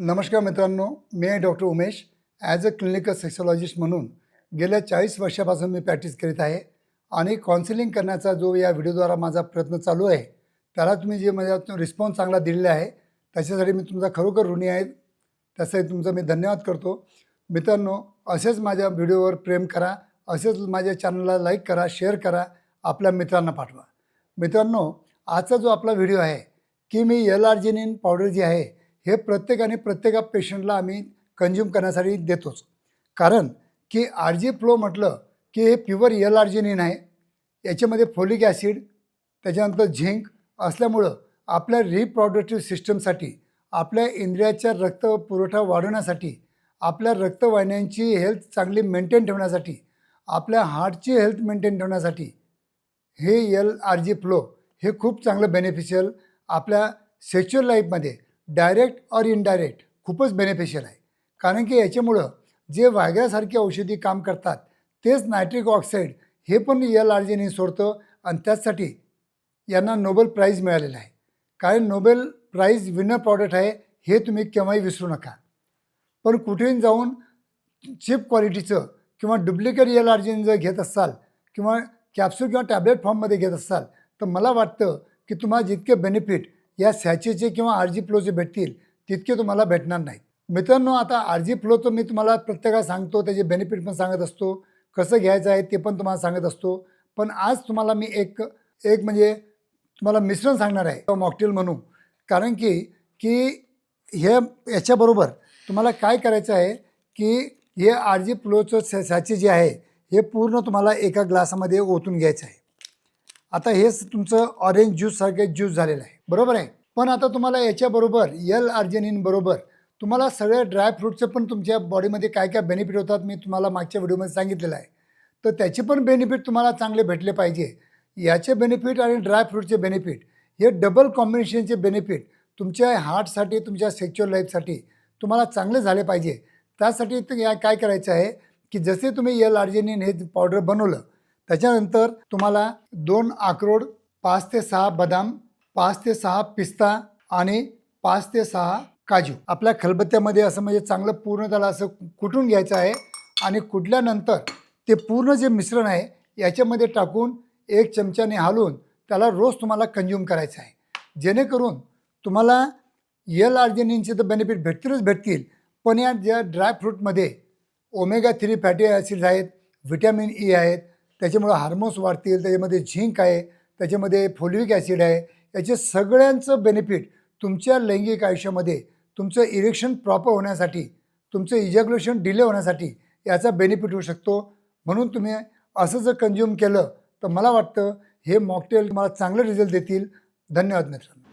नमस्कार मित्रांनो मी doctor Umesh. As a clinical sexologist म्हणून गेल्या चाळीस वर्षापासून मी प्रॅक्टिस करीत आहे आणि काउन्सिलिंग करण्याचा जो या व्हिडिओद्वारा माझा प्रयत्न चालू आहे त्याला तुम्ही जे माझ्या रिस्पॉन्स चांगला दिलेला आहे त्याच्यासाठी मी तुमचा खरोखर ऋणी आहे. त्यासाठी तुमचा मी धन्यवाद करतो. मित्रांनो असेच माझ्या व्हिडिओवर प्रेम करा असेच माझ्या चॅनलला लाईक करा शेअर करा आपल्या मित्रांना पाठवा. मित्रांनो आजचा जो आपला व्हिडिओ आहे की मी एल आर्जिनिन पावडर जी आहे हे प्रत्येकाने प्रत्येका पेशंटला आम्ही कंझ्युम करण्यासाठी देतोच. कारण की आर जी फ्लो म्हटलं की हे प्युअर एल आर्जिनिन आहे याच्यामध्ये फोलिक ॲसिड त्याच्यानंतर झिंक असल्यामुळं आपल्या रिप्रॉडक्टिव्ह सिस्टमसाठी आपल्या इंद्रियाच्या रक्त पुरवठा वाढवण्यासाठी आपल्या रक्तवाहिन्यांची हेल्थ चांगली मेंटेन ठेवण्यासाठी आपल्या हार्टची हेल्थ मेंटेन ठेवण्यासाठी हे एल आर जी फ्लो हे खूप चांगलं बेनिफिशियल आपल्या सेक्च्युअल लाईफमध्ये डायरेक्ट और इनडायरेक्ट खूपच बेनिफिशियल आहे. कारण की याच्यामुळं जे वायग्रासारखी औषधी काम करतात तेच नायट्रिक ऑक्साईड हे पण एल आर्जिनिन सोडतं आणि त्याचसाठी यांना नोबेल प्राईज मिळालेलं आहे. कारण नोबेल प्राईज विनर प्रॉडक्ट आहे हे तुम्ही केव्हाही विसरू नका. पण कुठेही जाऊन चीप क्वालिटीचं किंवा डुप्लिकेट एल आर्जिन जर घेत असाल किंवा कॅप्सूल किंवा टॅबलेट फॉर्ममध्ये घेत असाल तर मला वाटतं की तुम्हाला जितके बेनिफिट या सॅचेचे किंवा आर जी फ्लोचे भेटतील तितके तुम्हाला भेटणार नाहीत. मित्रांनो आता आर जी फ्लोचं मी तुम्हाला प्रत्येकाला सांगतो त्याचे बेनिफिट पण सांगत असतो कसं घ्यायचं आहे ते पण तुम्हाला सांगत असतो. पण आज तुम्हाला मी एक एक म्हणजे तुम्हाला मिश्रण सांगणार आहे मॉकटेल म्हणू. कारण की की हे याच्याबरोबर तुम्हाला काय करायचं आहे की हे आर जी फ्लोचं सॅचे जे आहे हे पूर्ण तुम्हाला एका ग्लासामध्ये ओतून घ्यायचं आहे. आता हेच तुमचं ऑरेंज ज्यूससारखे ज्यूस झालेलं आहे. बरोबर आहे? पण आता तुम्हाला याच्याबरोबर यल आर्जेनिन बरोबर तुम्हाला सगळ्या ड्रायफ्रूटचं पण तुमच्या बॉडीमध्ये काय काय बेनिफिट होतात मी तुम्हाला मागच्या व्हिडिओमध्ये सांगितलेलं आहे. तर त्याचे पण बेनिफिट तुम्हाला चांगले भेटले पाहिजे. याचे बेनिफिट आणि ड्रायफ्रूटचे बेनिफिट हे डबल कॉम्बिनेशनचे बेनिफिट तुमच्या हार्टसाठी तुमच्या सेक्च्युअल लाईफसाठी तुम्हाला चांगले झाले पाहिजे. त्यासाठी या काय करायचं आहे की जसे तुम्ही यल आर्जेनिन हे पावडर बनवलं त्याच्यानंतर तुम्हाला दोन अक्रोड पाच ते सहा बदाम पाच ते सहा पिस्ता आणि पाच ते सहा काजू. आपल्या खलबत्त्यामध्ये असं म्हणजे चांगलं पूर्ण त्याला असं कुटून घ्यायचं आहे आणि कुटल्यानंतर ते पूर्ण जे मिश्रण आहे याच्यामध्ये टाकून एक चमच्याने हालून त्याला रोज तुम्हाला कंझ्युम करायचं आहे. जेणेकरून तुम्हाला यल आर्जेनिनचे तर बेनिफिट भेटतीलच भेटतील पण या ज्या ड्रायफ्रूटमध्ये ओमेगा थ्री फॅटी ॲसिड्स आहेत व्हिटॅमिन ई e आहेत त्याच्यामुळं हार्मोन्स वाढतील त्याच्यामध्ये झिंक आहे त्याच्यामध्ये फोलिक ॲसिड आहे याचे सगळ्यांचं बेनिफिट तुमच्या लैंगिक आयुष्यामध्ये तुमचं इरेक्शन प्रॉपर होण्यासाठी तुमचं इजॅग्युलेशन डिले होण्यासाठी याचा बेनिफिट होऊ शकतो. म्हणून तुम्ही असं जर कंझ्युम केलं तर मला वाटतं हे मॉकटेल तुम्हाला चांगले रिझल्ट देतील. धन्यवाद मित्रांनो.